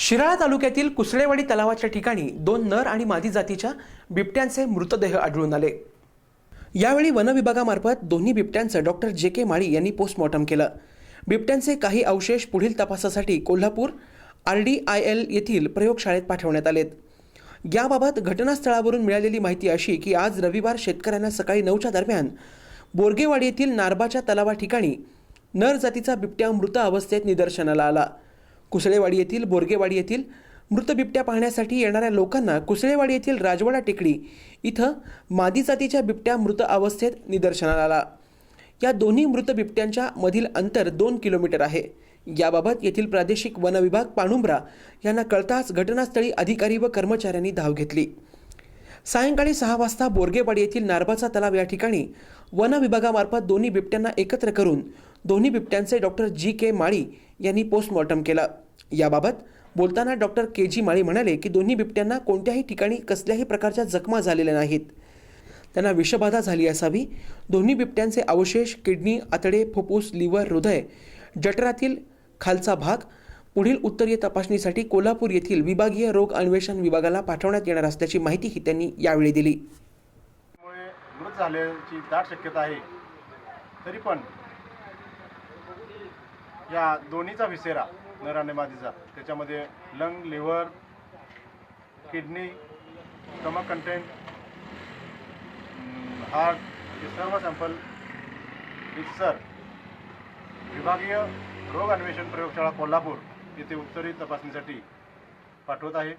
शिराळा तालुक्यातील कुसळेवाडी तलावाच्या ठिकाणी दोन नर आणि मादी जातीच्या बिबट्यांचे मृतदेह आढळून आले. यावेळी वनविभागामार्फत दोन्ही बिबट्यांचं डॉक्टर जे के माळी यांनी पोस्टमॉर्टम केलं. बिबट्यांचे काही अवशेष पुढील तपासासाठी Kolhapur R D I L येथील प्रयोगशाळेत पाठवण्यात आलेत. याबाबत घटनास्थळावरून मिळालेली माहिती अशी की आज रविवार शेतकऱ्यांना सकाळी नऊच्या दरम्यान बोरगेवाडी येथील नारबाच्या तलावा ठिकाणी नर जातीचा बिबट्या मृत अवस्थेत निदर्शनाला आला. कुसळेवाडी येथील बोरगेवाडी येथील मृत बिबट्या पाहण्यासाठी येणाऱ्या लोकांना कुसळेवाडी येथील राजवाडा टेकडी इथं मादी जातीच्या बिबट्या मृत अवस्थेत निदर्शनाला आला. या दोन्ही मृत बिबट्यांच्या मधील अंतर दोन किलोमीटर आहे. याबाबत येथील प्रादेशिक वन विभाग पाणुंब्रा यांना कळताच घटनास्थळी अधिकारी व कर्मचाऱ्यांनी धाव घेतली. सायंकाळी सहा वाजता बोरगेवाडी येथील नारबाचा तलाव या ठिकाणी वन विभागामार्फत दोन्ही बिबट्यांना एकत्र करून दोन्ही बिबट्यांचे डॉक्टर जी के माळी यांनी पोस्टमॉर्टम केलं. याबाबत बोलताना डॉक्टर के जी माळी म्हणाले की दोन्ही बिबट्यांना कोणत्याही ठिकाणी कसल्याही प्रकारच्या जखमा झालेल्या नाहीत. त्यांना विषबाधा झाली असावी. दोन्ही बिबट्यांचे अवशेष किडनी आतडे फुफ्फुस लिव्हर हृदय जठरातील खालचा भाग पुढील उत्तरीय तपासणीसाठी कोल्हापूर येथील विभागीय रोग अन्वेषण विभागाला पाठवण्यात येणार असल्याची माहितीही त्यांनी यावेळी दिली. मृत झाल्याची दाट शक्यता आहे. तरी पण या दोन्हीचा विसेरा नर आणि मादीचा त्याच्यामध्ये lung liver kidney stomach content heart हे सर्व सॅम्पल मिक्सर विभागीय रोग अन्वेषण प्रयोगशाळा कोल्हापूर येथे उत्तरी तपासणीसाठी पाठवत आहे.